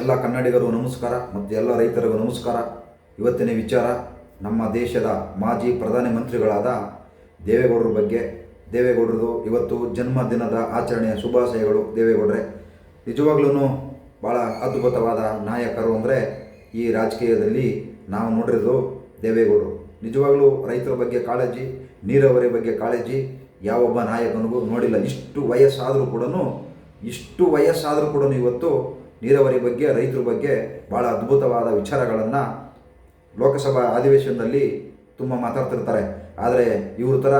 ಎಲ್ಲ ಕನ್ನಡಿಗರು ನಮಸ್ಕಾರ ಮತ್ತು ಎಲ್ಲ ರೈತರಿಗೂ ನಮಸ್ಕಾರ. ಇವತ್ತಿನ ವಿಚಾರ ನಮ್ಮ ದೇಶದ ಮಾಜಿ ಪ್ರಧಾನಮಂತ್ರಿಗಳಾದ ದೇವೇಗೌಡರ ಬಗ್ಗೆ. ದೇವೇಗೌಡರದು ಇವತ್ತು ಜನ್ಮದಿನದ ಆಚರಣೆಯ ಶುಭಾಶಯಗಳು ದೇವೇಗೌಡರೆ. ನಿಜವಾಗ್ಲೂ ಭಾಳ ಅದ್ಭುತವಾದ ನಾಯಕರು ಅಂದರೆ ಈ ರಾಜಕೀಯದಲ್ಲಿ ನಾವು ನೋಡಿರೋದು ದೇವೇಗೌಡರು. ನಿಜವಾಗ್ಲೂ ರೈತರ ಬಗ್ಗೆ ಕಾಳಜಿ, ನೀರಾವರಿ ಬಗ್ಗೆ ಕಾಳಜಿ ಯಾವೊಬ್ಬ ನಾಯಕನಿಗೂ ನೋಡಿಲ್ಲ. ಇಷ್ಟು ವಯಸ್ಸಾದರೂ ಕೂಡ ಇಷ್ಟು ವಯಸ್ಸಾದರೂ ಕೂಡ ಇವತ್ತು ನೀರಾವರಿ ಬಗ್ಗೆ, ರೈತರ ಬಗ್ಗೆ ಭಾಳ ಅದ್ಭುತವಾದ ವಿಚಾರಗಳನ್ನು ಲೋಕಸಭಾ ಅಧಿವೇಶನದಲ್ಲಿ ತುಂಬ ಮಾತಾಡ್ತಿರ್ತಾರೆ. ಆದರೆ ಇವ್ರ ಥರ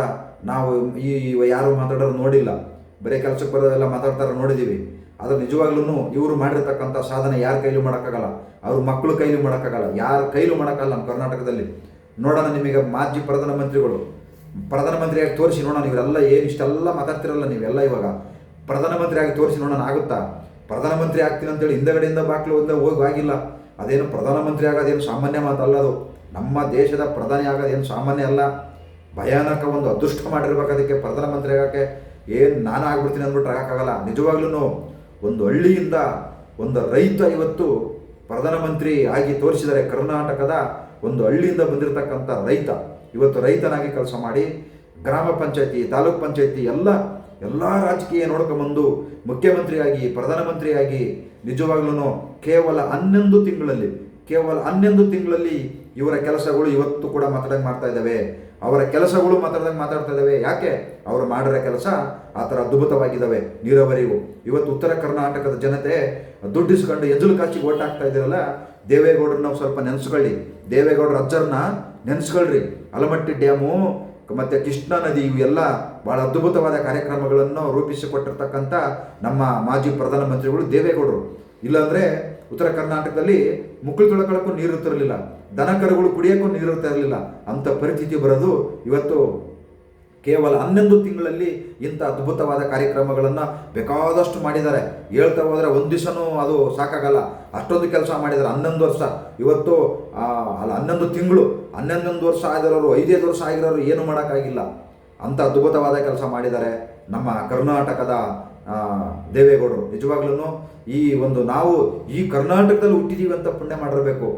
ನಾವು ಈ ಯಾರು ಮಾತಾಡೋರು ನೋಡಿಲ್ಲ. ಬರೀ ಕೆಲಸಕ್ಕೆ ಬರೋದೆಲ್ಲ ಮಾತಾಡ್ತಾರೆ ನೋಡಿದ್ದೀವಿ ಆದರೆ ನಿಜವಾಗ್ಲೂ ಇವರು ಮಾಡಿರ್ತಕ್ಕಂಥ ಸಾಧನೆ ಯಾರ ಕೈಲೂ ಮಾಡೋಕ್ಕಾಗಲ್ಲ. ಅವ್ರ ಮಕ್ಕಳು ಕೈಲೂ ಮಾಡೋಕ್ಕಾಗಲ್ಲ. ಯಾರ ಕೈಲೂ ಮಾಡೋಕ್ಕಲ್ಲ ನಮ್ಮ ಕರ್ನಾಟಕದಲ್ಲಿ. ನೋಡೋಣ ನಿಮಗೆ ಮಾಜಿ ಪ್ರಧಾನಮಂತ್ರಿಗಳು. ಪ್ರಧಾನಮಂತ್ರಿಯಾಗಿ ತೋರಿಸಿ ನೋಡೋಣ. ಇವರೆಲ್ಲ ಏನು ಇಷ್ಟೆಲ್ಲ ಮಾತಾಡ್ತಿರಲ್ಲ ನೀವೆಲ್ಲ ಇವಾಗ. ಪ್ರಧಾನಮಂತ್ರಿಯಾಗಿ ತೋರಿಸಿ ನೋಡೋಣ, ಆಗುತ್ತಾ? ಪ್ರಧಾನಮಂತ್ರಿ ಆಗ್ತೀನಿ ಅಂತೇಳಿ ಹಿಂದಗಡೆಯಿಂದ ಬಾಕ್ಲು ಒಂದ ಹೋಗಿ ಆಗಿಲ್ಲ. ಅದೇನು ಪ್ರಧಾನಮಂತ್ರಿ ಆಗೋದೇನು ಸಾಮಾನ್ಯ ಮಾತಲ್ಲ ಅದು. ನಮ್ಮ ದೇಶದ ಪ್ರಧಾನಿ ಆಗೋದೇನು ಸಾಮಾನ್ಯ ಅಲ್ಲ. ಭಯಾನಕ ಒಂದು ಅದೃಷ್ಟ ಮಾಡಿರ್ಬೇಕು ಅದಕ್ಕೆ ಪ್ರಧಾನಮಂತ್ರಿ ಆಗೋಕ್ಕೆ. ಏನು ನಾನು ಆಗ್ಬಿಡ್ತೀನಿ ಅಂದ್ಬಿಟ್ರೆ ಆಗೋಕ್ಕಾಗಲ್ಲ. ನಿಜವಾಗ್ಲೂ ಒಂದು ಹಳ್ಳಿಯಿಂದ ಒಂದು ರೈತ ಇವತ್ತು ಪ್ರಧಾನಮಂತ್ರಿ ಆಗಿ ತೋರಿಸಿದರೆ ಕರ್ನಾಟಕದ ಒಂದು ಹಳ್ಳಿಯಿಂದ ಬಂದಿರತಕ್ಕಂಥ ರೈತ. ಇವತ್ತು ರೈತನಾಗಿ ಕೆಲಸ ಮಾಡಿ ಗ್ರಾಮ ಪಂಚಾಯತಿ, ತಾಲೂಕ್ ಪಂಚಾಯತಿ ಎಲ್ಲ ಎಲ್ಲ ರಾಜಕೀಯ ನೋಡ್ಕೊಂಬಂದು ಮುಖ್ಯಮಂತ್ರಿಯಾಗಿ, ಪ್ರಧಾನಮಂತ್ರಿಯಾಗಿ ನಿಜವಾಗ್ಲೂ ಕೇವಲ ಹನ್ನೊಂದು ತಿಂಗಳಲ್ಲಿ, ಕೇವಲ ಹನ್ನೊಂದು ತಿಂಗಳಲ್ಲಿ ಇವರ ಕೆಲಸಗಳು ಇವತ್ತು ಕೂಡ ಮಾತಾಡಂಗೆ ಮಾಡ್ತಾ ಇದ್ದಾವೆ. ಅವರ ಕೆಲಸಗಳು ಮಾತಾಡ್ದಂಗೆ ಮಾತಾಡ್ತಾ ಇದ್ದಾವೆ. ಯಾಕೆ? ಅವರು ಮಾಡಿರೋ ಕೆಲಸ ಆ ಥರ ಅದ್ಭುತವಾಗಿದ್ದಾವೆ. ನೀರಾವರಿಗೂ ಇವತ್ತು ಉತ್ತರ ಕರ್ನಾಟಕದ ಜನತೆ ದುಡ್ಡಿಸ್ಕೊಂಡು ಎಜಲು ಕಾಚಿಗೆ ಓಟ್ ಹಾಕ್ತಾ ಇದ್ದೀರಲ್ಲ, ದೇವೇಗೌಡರನ್ನ ಸ್ವಲ್ಪ ನೆನೆಸ್ಕೊಳ್ಳಿ. ದೇವೇಗೌಡರ ಅಜ್ಜರನ್ನ ನೆನೆಸ್ಕೊಳ್ರಿ. ಅಲಮಟ್ಟಿ ಡ್ಯಾಮು ಮತ್ತು ಕೃಷ್ಣಾ ನದಿ ಇವೆಲ್ಲ ಭಾಳ ಅದ್ಭುತವಾದ ಕಾರ್ಯಕ್ರಮಗಳನ್ನು ರೂಪಿಸಿಕೊಟ್ಟಿರ್ತಕ್ಕಂಥ ನಮ್ಮ ಮಾಜಿ ಪ್ರಧಾನಮಂತ್ರಿಗಳು ದೇವೇಗೌಡರು. ಇಲ್ಲಾಂದರೆ ಉತ್ತರ ಕರ್ನಾಟಕದಲ್ಲಿ ಮುಕ್ಕಳು ತೊಳ್ಕೊಳ್ಳೋಕ್ಕೂ ನೀರು ಇರ್ತಿರಲಿಲ್ಲ. ದನ ಕರುಗಳು ಕುಡಿಯೋಕ್ಕೂ ನೀರು ಇರ್ತಾ ಇರಲಿಲ್ಲ. ಅಂಥ ಪರಿಸ್ಥಿತಿ ಬರೋದು ಇವತ್ತು ಕೇವಲ ಹನ್ನೊಂದು ತಿಂಗಳಲ್ಲಿ ಇಂಥ ಅದ್ಭುತವಾದ ಕಾರ್ಯಕ್ರಮಗಳನ್ನು ಬೇಕಾದಷ್ಟು ಮಾಡಿದ್ದಾರೆ. ಹೇಳ್ತಾ ಹೋದರೆ ಒಂದು ದಿವಸನೂ ಅದು ಸಾಕಾಗಲ್ಲ. ಅಷ್ಟೊಂದು ಕೆಲಸ ಮಾಡಿದ್ದಾರೆ, ಹನ್ನೊಂದು ವರ್ಷ. ಇವತ್ತು ಅಲ್ಲ, ಹನ್ನೊಂದು ತಿಂಗಳು, ಹನ್ನೊಂದೊಂದು ವರ್ಷ ಆಗಿರೋರು, ಐದೈದು ವರ್ಷ ಆಗಿರೋರು ಏನು ಮಾಡೋಕ್ಕಾಗಿಲ್ಲ. ಅಂಥ ಅದ್ಭುತವಾದ ಕೆಲಸ ಮಾಡಿದ್ದಾರೆ ನಮ್ಮ ಕರ್ನಾಟಕದ ದೇವೇಗೌಡರು. ನಿಜವಾಗ್ಲೂ ಈ ಒಂದು ನಾವು ಈ ಕರ್ನಾಟಕದಲ್ಲಿ ಹುಟ್ಟಿದೀವಿ ಅಂತ ಪುಣ್ಯ ಮಾಡಿರಬೇಕು.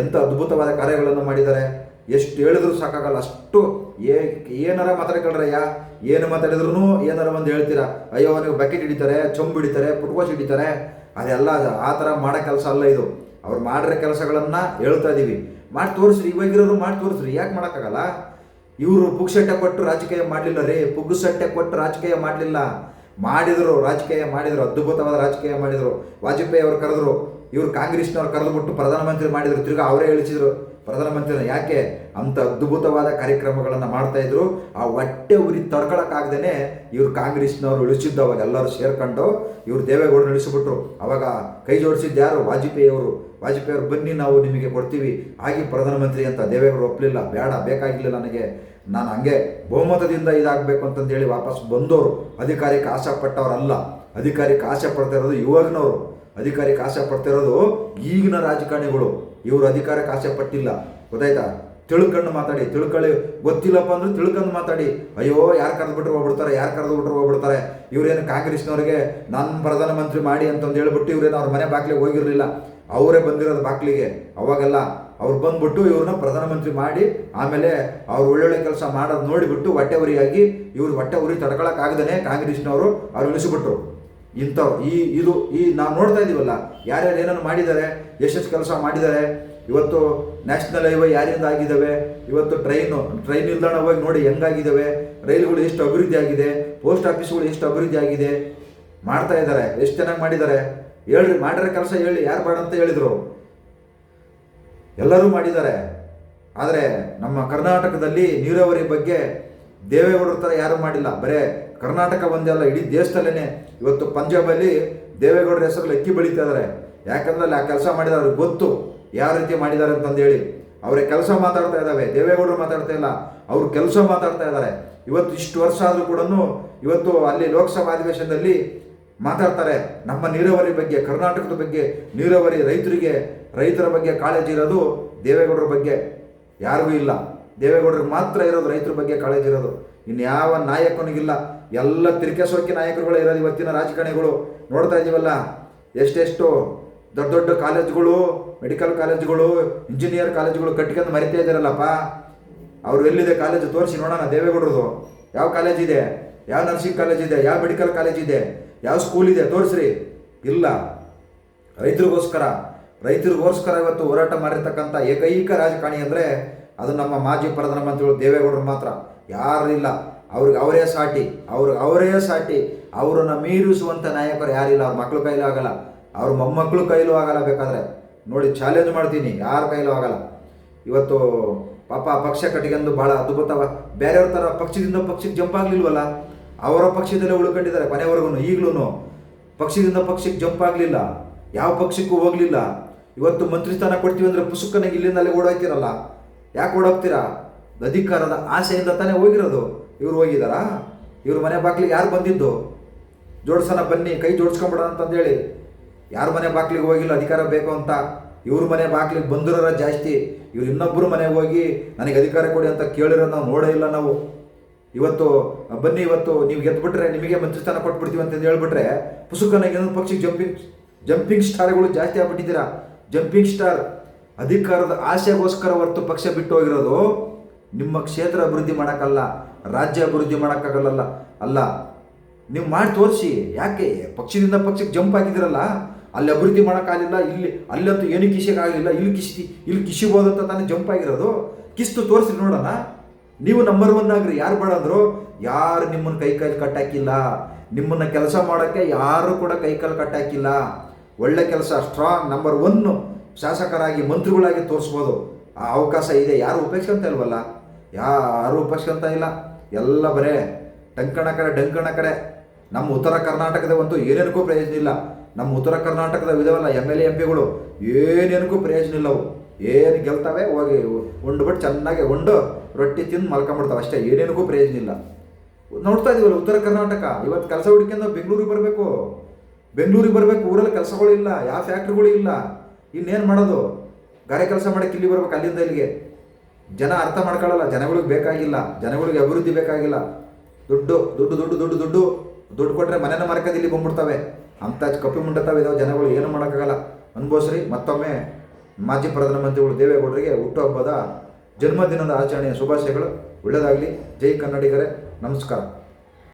ಎಂಥ ಅದ್ಭುತವಾದ ಕಾರ್ಯಗಳನ್ನು ಮಾಡಿದ್ದಾರೆ. ಎಷ್ಟು ಹೇಳಿದ್ರು ಸಾಕಾಗಲ್ಲ. ಅಷ್ಟು ಏ, ಏನಾರ ಮಾತಾಡ್ಕೊಳ್ರಯ್ಯ ಏನು ಮಾತಾಡಿದ್ರು ಏನಾರ ಒಂದು ಹೇಳ್ತೀರಾ? ಅಯ್ಯೋ, ಅವನಿಗೆ ಬಕೆಟ್ ಹಿಡಿತಾರೆ, ಚೊಂಬು ಹಿಡಿತಾರೆ ಪುಟ್ಕೋಸ್ ಹಿಡಿತಾರೆ. ಅದೆಲ್ಲ ಆ ಥರ ಮಾಡೋ ಕೆಲಸ ಅಲ್ಲ ಇದು. ಅವ್ರು ಮಾಡಿರೋ ಕೆಲಸಗಳನ್ನು ಹೇಳ್ತಾ ಇದ್ದೀವಿ ಮಾಡಿ ತೋರಿಸ್ರಿ, ಇವಾಗಿರೋರು ಮಾಡಿ ತೋರಿಸ್ರಿ. ಯಾಕೆ ಮಾಡೋಕ್ಕಾಗಲ್ಲ? ಇವರು ಪುಗ್ಸಟ್ಟೆ ಕೊಟ್ಟು ರಾಜಕೀಯ ಮಾಡಲಿಲ್ಲ ರೀ. ಪುಗ್ಸಟ್ಟೆ ಕೊಟ್ಟು ರಾಜಕೀಯ ಮಾಡಲಿಲ್ಲ. ಮಾಡಿದರು, ರಾಜಕೀಯ ಮಾಡಿದರು, ಅದ್ಭುತವಾದ ರಾಜಕೀಯ ಮಾಡಿದರು. ವಾಜಪೇಯಿ ಅವರು ಕರೆದ್ರು, ಇವರು ಕಾಂಗ್ರೆಸ್ನವ್ರು ಕರೆದುಬಿಟ್ಟು ಪ್ರಧಾನಮಂತ್ರಿ ಮಾಡಿದರು, ತಿರ್ಗಾ ಅವರೇ ಇಳಿಸಿದ್ರು ಪ್ರಧಾನಮಂತ್ರಿನ ಯಾಕೆ ಅಂತ ಅದ್ಭುತವಾದ ಕಾರ್ಯಕ್ರಮಗಳನ್ನು ಮಾಡ್ತಾ ಇದ್ರು? ಆ ಹೊಟ್ಟೆ ಉರಿ ತಡ್ಕೊಳಕ್ಕಾಗ್ದೇ ಇವ್ರು ಕಾಂಗ್ರೆಸ್ನವ್ರು ಇಳಿಸಿದ್ದು ಅವಾಗ ಎಲ್ಲರೂ ಸೇರ್ಕೊಂಡು ಇವ್ರು ದೇವೇಗೌಡರು ಇಳಿಸಿಬಿಟ್ರು. ಅವಾಗ ಕೈ ಜೋಡಿಸಿದ್ದು ಯಾರು? ವಾಜಪೇಯಿ ಅವರು ವಾಜಪೇಯಿ ಅವರು ಬನ್ನಿ ನಾವು ನಿಮಗೆ ಕೊಡ್ತೀವಿ. ಆಗಿ ಪ್ರಧಾನಮಂತ್ರಿ ಅಂತ ದೇವೇಗೌಡರು ಒಪ್ಪಲಿಲ್ಲ ಬೇಡ ಬೇಕಾಗಿಲ್ಲ ನನಗೆ. ನಾನು ಹಂಗೆ ಬಹುಮತದಿಂದ ಇದಾಗಬೇಕು ಅಂತಂದೇಳಿ ವಾಪಸ್ ಬಂದವರು ಅಧಿಕಾರಕ್ಕೆ ಆಸೆ ಪಟ್ಟವರಲ್ಲ. ಅಧಿಕಾರಕ್ಕೆ ಆಸೆ ಪಡ್ತಾ ಇರೋದು ಇವಾಗಿನವರು. ಅಧಿಕಾರಕ್ಕೆ ಆಸೆ ಪಡ್ತಾ ಇರೋದು ಈಗಿನ ರಾಜಕಾರಣಿಗಳು. ಇವರು ಅಧಿಕಾರಕ್ಕೆ ಆಸೆ ಪಟ್ಟಿಲ್ಲ. ಗೊತ್ತಾಯ್ತಾ? ತಿಳ್ಕೊಂಡು ಮಾತಾಡಿ. ತಿಳ್ಕೊಳ್ಳಿ. ಗೊತ್ತಿಲ್ಲಪ್ಪ ಅಂದ್ರೆ ತಿಳ್ಕೊಂಡು ಮಾತಾಡಿ. ಅಯ್ಯೋ, ಯಾರು ಕರೆದು ಬಿಟ್ಟರು ಹೋಗ್ಬಿಡ್ತಾರೆ? ಯಾರು ಕರೆದು ಬಿಟ್ಟರು ಹೋಗ್ಬಿಡ್ತಾರೆ? ಇವರೇನು ಕಾಂಗ್ರೆಸ್ನವ್ರಿಗೆ ನಾನು ಪ್ರಧಾನಮಂತ್ರಿ ಮಾಡಿ ಅಂತಂದು ಹೇಳ್ಬಿಟ್ಟು ಇವ್ರೇನು ಅವ್ರ ಮನೆ ಬಾಗಿಲಿಗೆ ಹೋಗಿರಲಿಲ್ಲ. ಅವರೇ ಬಂದಿರೋದು ಬಾಗಿಲಿಗೆ. ಅವಾಗೆಲ್ಲ ಅವ್ರು ಬಂದ್ಬಿಟ್ಟು ಇವ್ರನ್ನ ಪ್ರಧಾನಮಂತ್ರಿ ಮಾಡಿ, ಆಮೇಲೆ ಅವ್ರು ಒಳ್ಳೊಳ್ಳೆ ಕೆಲಸ ಮಾಡೋದು ನೋಡಿಬಿಟ್ಟು ಹೊಟ್ಟೆ ಉರಿಯಾಗಿ ಇವ್ರು ಹೊಟ್ಟೆ ಉರಿ ತಡ್ಕೊಳಕ್ಕಾಗದೇ ಕಾಂಗ್ರೆಸ್ನವರು ಅವ್ರು ಇಳಿಸಿಬಿಟ್ರು. ಇಂಥವ್ರು ಈ ಇದು ಈ ನಾವು ನೋಡ್ತಾ ಇದ್ದೀವಲ್ಲ ಯಾರ್ಯಾರು ಏನನ್ನು ಮಾಡಿದ್ದಾರೆ, ಎಷ್ಟೆಷ್ಟು ಕೆಲಸ ಮಾಡಿದ್ದಾರೆ, ಇವತ್ತು ನ್ಯಾಷನಲ್ ಹೈವೇ ಯಾರಿಂದ ಆಗಿದ್ದಾವೆ ಇವತ್ತು ಟ್ರೈನು ಟ್ರೈನ್ ನಿಲ್ದಾಣ ಹೋಗಿ ನೋಡಿ ಹೆಂಗಾಗಿದ್ದಾವೆ, ರೈಲುಗಳು ಎಷ್ಟು ಅಭಿವೃದ್ಧಿ ಆಗಿದೆ ಪೋಸ್ಟ್ ಆಫೀಸ್ಗಳು ಎಷ್ಟು ಅಭಿವೃದ್ಧಿ ಆಗಿದೆ, ಮಾಡ್ತಾ ಇದ್ದಾರೆ, ಎಷ್ಟು ಚೆನ್ನಾಗಿ ಮಾಡಿದ್ದಾರೆ, ಹೇಳ್ರಿ, ಮಾಡಿರೋ ಕೆಲಸ ಹೇಳಿ, ಯಾರು ಬೇಡ ಅಂತ ಹೇಳಿದರು. ಎಲ್ಲರೂ ಮಾಡಿದ್ದಾರೆ. ಆದರೆ ನಮ್ಮ ಕರ್ನಾಟಕದಲ್ಲಿ ನೀರಾವರಿ ಬಗ್ಗೆ ದೇವೇಗೌಡರ ಥರ ಯಾರೂ ಮಾಡಿಲ್ಲ, ಬರೇ ಕರ್ನಾಟಕ ಒಂದೇ ಅಲ್ಲ, ಇಡೀ ದೇಶದಲ್ಲೇ ಇವತ್ತು ಪಂಜಾಬಲ್ಲಿ ದೇವೇಗೌಡರ ಹೆಸರಲ್ಲಿ ಅಕ್ಕಿ ಬೆಳೀತಾ ಇದ್ದಾರೆ ಯಾಕಂದ್ರೆ ಅಲ್ಲಿ ಆ ಕೆಲಸ ಅವ್ರಿಗೆ ಗೊತ್ತು ಯಾವ ರೀತಿ ಮಾಡಿದ್ದಾರೆ ಅಂತಂದೇಳಿ. ಅವರ ಕೆಲಸ ಮಾತಾಡ್ತಾ ಇದ್ದಾವೆ ದೇವೇಗೌಡರು ಮಾತಾಡ್ತಾ ಇಲ್ಲ, ಅವ್ರ ಕೆಲಸ ಮಾತಾಡ್ತಾ ಇದ್ದಾರೆ ಇವತ್ತು ಇಷ್ಟು ವರ್ಷ ಆದರೂ ಕೂಡ ಇವತ್ತು ಅಲ್ಲಿ ಲೋಕಸಭಾ ಅಧಿವೇಶನದಲ್ಲಿ ಮಾತಾಡ್ತಾರೆ, ನಮ್ಮ ನೀರಾವರಿ ಬಗ್ಗೆ, ಕರ್ನಾಟಕದ ಬಗ್ಗೆ, ನೀರಾವರಿ ರೈತರಿಗೆ, ರೈತರ ಬಗ್ಗೆ ಕಾಳಜಿ ಇರೋದು ದೇವೇಗೌಡರ ಬಗ್ಗೆ. ಯಾರಿಗೂ ಇಲ್ಲ. ದೇವೇಗೌಡರಿಗೆ ಮಾತ್ರ ಇರೋದು ರೈತರ ಬಗ್ಗೆ ಕಾಳಜಿ ಇರೋದು. ಇನ್ನು ಯಾವ ನಾಯಕನಿಗಿಲ್ಲ. ಎಲ್ಲ ತಿರುಕೆ ಸೋಕಿ ನಾಯಕರುಗಳು ಇರೋದು ಇವತ್ತಿನ ರಾಜಕಾರಣಿಗಳು ನೋಡ್ತಾ ಇದ್ದೀವಲ್ಲ? ಎಷ್ಟೆಷ್ಟು ದೊಡ್ಡ ದೊಡ್ಡ ಕಾಲೇಜ್ಗಳು ಮೆಡಿಕಲ್ ಕಾಲೇಜುಗಳು ಇಂಜಿನಿಯರ್ ಕಾಲೇಜ್ಗಳು ಕಟ್ಕೊಂಡು ಮರಿತಾ ಇದ್ದಾರಲ್ಲಪ್ಪ. ಅವರು ಎಲ್ಲಿದೆ ಕಾಲೇಜು? ತೋರಿಸಿ ನೋಡೋಣ ದೇವೇಗೌಡರದು ಯಾವ ಕಾಲೇಜ್ ಇದೆ? ಯಾವ ನರ್ಸಿಂಗ್ ಕಾಲೇಜ್ ಇದೆ? ಯಾವ ಮೆಡಿಕಲ್ ಕಾಲೇಜ್ ಇದೆ? ಯಾವ ಸ್ಕೂಲ್ ಇದೆ? ತೋರಿಸ್ರಿ. ಇಲ್ಲ. ರೈತರಿಗೋಸ್ಕರ ರೈತರಿಗೋಸ್ಕರ ಇವತ್ತು ಹೋರಾಟ ಮಾಡಿರ್ತಕ್ಕಂಥ ಏಕೈಕ ರಾಜಕಾರಣಿ ಅಂದರೆ ಅದು ನಮ್ಮ ಮಾಜಿ ಪ್ರಧಾನಮಂತ್ರಿಗಳು ದೇವೇಗೌಡರು ಮಾತ್ರ. ಯಾರಿಲ್ಲ. ಅವ್ರಿಗೆ ಅವರೇ ಸಾಟಿ ಅವ್ರಿಗೆ ಅವರೇ ಸಾಟಿ. ಅವರನ್ನು ಮೀರಿಸುವಂಥ ನಾಯಕರು ಯಾರಿಲ್ಲ, ಅವ್ರ ಮಕ್ಳ ಕೈಲೂ ಆಗಲ್ಲ. ಅವ್ರ ಮೊಮ್ಮಕ್ಕಳು ಕೈಲೂ ಆಗಲ್ಲ ಬೇಕಾದ್ರೆ. ನೋಡಿ ಚಾಲೆಂಜ್ ಮಾಡ್ತೀನಿ, ಯಾರ ಕೈಲೂ ಆಗಲ್ಲ. ಇವತ್ತು ಪಾಪ ಪಕ್ಷ ಕಟ್ಟಿಗೆಂದು ಭಾಳ ಅದ್ಭುತವ ಬೇರೆಯವ್ರ ಥರ ಪಕ್ಷದಿಂದ ಪಕ್ಷಕ್ಕೆ ಜಂಪ್ ಆಗಲಿಲ್ವಲ್ಲ? ಅವರ ಪಕ್ಷದಲ್ಲೇ ಉಳ್ಕೊಂಡಿದ್ದಾರೆ ಕೊನೆವರೆಗೂ ಈಗಲೂ ಪಕ್ಷದಿಂದ ಪಕ್ಷಕ್ಕೆ ಜಂಪ್ ಆಗಲಿಲ್ಲ. ಯಾವ ಪಕ್ಷಕ್ಕೂ ಹೋಗಲಿಲ್ಲ. ಇವತ್ತು ಮಂತ್ರಿ ಸ್ಥಾನ ಕೊಡ್ತೀವಿ ಅಂದರೆ ಪುಸ್ತಕನಿಗೆ ಇಲ್ಲಿಂದಲೇ ಓಡೋಗ್ತಿರಲ್ಲ? ಯಾಕೆ ಓಡೋಗ್ತೀರಾ? ಅಧಿಕಾರದ ಆಸೆಯಿಂದ ತಾನೇ ಹೋಗಿರೋದು. ಇವ್ರು ಹೋಗಿದಾರಾ? ಇವ್ರ ಮನೆ ಬಾಗಿಲಿಗೆ ಯಾರು ಬಂದಿದ್ದು? ಜೋಡ್ಸೋಣ ಬನ್ನಿ, ಕೈ ಜೋಡಿಸ್ಕೊಂಬಿಡೋಣ ಅಂತಂದೇಳಿ. ಯಾರ ಮನೆ ಬಾಗಿಲಿಗೆ ಹೋಗಿಲ್ಲ, ಅಧಿಕಾರ ಬೇಕು ಅಂತ. ಇವ್ರ ಮನೆ ಬಾಗಿಲಿಗೆ ಬಂದಿರೋರ ಜಾಸ್ತಿ. ಇವ್ರು ಇನ್ನೊಬ್ಬರು ಮನೆಗೆ ಹೋಗಿ ನನಗೆ ಅಧಿಕಾರ ಕೊಡಿ ಅಂತ ಕೇಳಿರೋ ನಾವು ನೋಡೇ ಇಲ್ಲ ನಾವು. ಇವತ್ತು, ಬನ್ನಿ ಇವತ್ತು, ನೀವು ಗೆದ್ದುಬಿಟ್ರೆ ನಿಮಗೆ ಮಂತ್ರಿ ಸ್ಥಾನ ಕೊಟ್ಬಿಡ್ತೀವಿ ಅಂತಂದು ಹೇಳ್ಬಿಟ್ರೆ ಪುಸುಕನಾಗಿ ಇನ್ನೊಂದು ಪಕ್ಷಕ್ಕೆ ಜಂಪಿಂಗ್ ಜಂಪಿಂಗ್ ಸ್ಟಾರ್ಗಳು ಜಾಸ್ತಿ ಆಗ್ಬಿಟ್ಟಿದ್ದೀರಾ ಜಂಪಿಂಗ್ ಸ್ಟಾರ್ ಅಧಿಕಾರದ ಆಸೆಗೋಸ್ಕರ ಹೊರತು ಪಕ್ಷ ಬಿಟ್ಟು ಹೋಗಿರೋದು, ನಿಮ್ಮ ಕ್ಷೇತ್ರ ಅಭಿವೃದ್ಧಿ ಮಾಡೋಕ್ಕಲ್ಲ. ರಾಜ್ಯ ಅಭಿವೃದ್ಧಿ ಮಾಡೋಕ್ಕಾಗಲ್ಲ ಅಲ್ಲ, ನೀವು ಮಾಡಿ ತೋರಿಸಿ. ಯಾಕೆ? ಪಕ್ಷದಿಂದ ಪಕ್ಷಕ್ಕೆ ಜಂಪ್ ಆಗಿದ್ದೀರಲ್ಲ. ಅಲ್ಲಿ ಅಭಿವೃದ್ಧಿ ಮಾಡೋಕ್ಕಾಗಲಿಲ್ಲ, ಇಲ್ಲಿ, ಅಲ್ಲಂತೂ ಏನು ಕಿಸಿಗಾಗಲಿಲ್ಲ, ಇಲ್ಲಿ ಕಿಸಿ ಇಲ್ಲಿ ಕಿಸಿಬೋದು ಅಂತ ತಾನೇ ಜಂಪ್ ಆಗಿರೋದು. ಕಿಸ್ತು ತೋರಿಸಿ ನೋಡೋಣ. ನೀವು ನಂಬರ್ ಒನ್ ಆಗ್ರಿ. ಯಾರು ಬೇಡಂದ್ರು ಯಾರು ನಿಮ್ಮನ್ನು ಕೈ ಕಾಲು ಕಟ್ಟಾಕಿಲ್ಲ. ನಿಮ್ಮನ್ನು ಕೆಲಸ ಮಾಡೋಕ್ಕೆ ಯಾರು ಕೂಡ ಕೈ ಕಾಲು ಕಟ್ಟಾಕಿಲ್ಲ. ಒಳ್ಳೆ ಕೆಲಸ ಸ್ಟ್ರಾಂಗ್ ನಂಬರ್ ಒನ್ನು ಶಾಸಕರಾಗಿ, ಮಂತ್ರಿಗಳಾಗಿ ತೋರಿಸ್ಬೋದು. ಆ ಅವಕಾಶ ಇದೆ. ಯಾರು ಉಪೇಕ್ಷಂತ ಇಲ್ವಲ್ಲ? ಯಾರು ಉಪೇಕ್ಷಂತ ಇಲ್ಲ? ಎಲ್ಲ ಬರೇ ಡಂಕಣ ಕಡೆ ಡಂಕಣ ಕಡೆ. ನಮ್ಮ ಉತ್ತರ ಕರ್ನಾಟಕದ ಒಂದು ಏನೇನಕ್ಕೂ ಪ್ರಯೋಜನ ಇಲ್ಲ. ನಮ್ಮ ಉತ್ತರ ಕರ್ನಾಟಕದ ವಿಧವಲ್ಲ ಎಂ ಎಲ್ ಎ ಎಂ ಪಿಗಳು ಏನೇನಕ್ಕೂ ಪ್ರಯೋಜನ ಇಲ್ಲ ಅವು. ಏನು ಗೆಲ್ತಾವೆ, ಹೋಗಿ ಉಂಡ್ಬಿಟ್ಟು ಚೆನ್ನಾಗಿ ಉಂಡು ರೊಟ್ಟಿ ತಿಂದು ಮಲ್ಕೊಂಬಿಡ್ತಾವೆ. ಅಷ್ಟೇ, ಏನೇನಕ್ಕೂ ಪ್ರಯೋಜನ ಇಲ್ಲ. ನೋಡ್ತಾ ಇದೀವಲ್ಲ, ಉತ್ತರ ಕರ್ನಾಟಕ. ಇವತ್ತು ಕೆಲಸ ಹುಡುಕಿಂದ ಬೆಂಗಳೂರಿಗೆ ಬರಬೇಕು. ಬೆಂಗಳೂರಿಗೆ ಬರಬೇಕು, ಊರಲ್ಲಿ ಕೆಲಸಗಳಿಲ್ಲ ಯಾವ ಫ್ಯಾಕ್ಟ್ರಿಗಳು ಇಲ್ಲ. ಇನ್ನೇನು ಮಾಡೋದು? ಗಾರೆ ಕೆಲಸ ಮಾಡಕ್ಕೆ ಇಲ್ಲಿ ಬರ್ಬೇಕು, ಅಲ್ಲಿಂದ ಇಲ್ಲಿಗೆ. ಜನ ಅರ್ಥ ಮಾಡ್ಕೊಳ್ಳಲ್ಲ, ಜನಗಳಿಗೆ ಬೇಕಾಗಿಲ್ಲ, ಜನಗಳಿಗೆ ಅಭಿವೃದ್ಧಿ ಬೇಕಾಗಿಲ್ಲ. ದುಡ್ಡು ದುಡ್ಡು ದುಡ್ಡು ದುಡ್ಡು ದುಡ್ಡು. ದುಡ್ಡು ಕೊಟ್ಟರೆ ಮನೆನ ಮಾರ್ಗದಲ್ಲಿ ಬಂದ್ಬಿಡ್ತವೆ. ಅಂಥ ಕಪ್ಪಿ ಮುಂಡತಾವೆ ಇದಾವೆ, ಜನಗಳು ಏನು ಮಾಡೋಕ್ಕಾಗಲ್ಲ. ಅನುಭವಿಸ್ರಿ, ಮತ್ತೊಮ್ಮೆ ಮಾಜಿ ಪ್ರಧಾನಮಂತ್ರಿಗಳು ದೇವೇಗೌಡರಿಗೆ ಹುಟ್ಟುಹಬ್ಬದ ಜನ್ಮದಿನದ ಆಚರಣೆಯ ಶುಭಾಶಯಗಳು. ಒಳ್ಳೆಯದಾಗಲಿ. ಜೈ ಕನ್ನಡಿಗರೇ, ನಮಸ್ಕಾರ.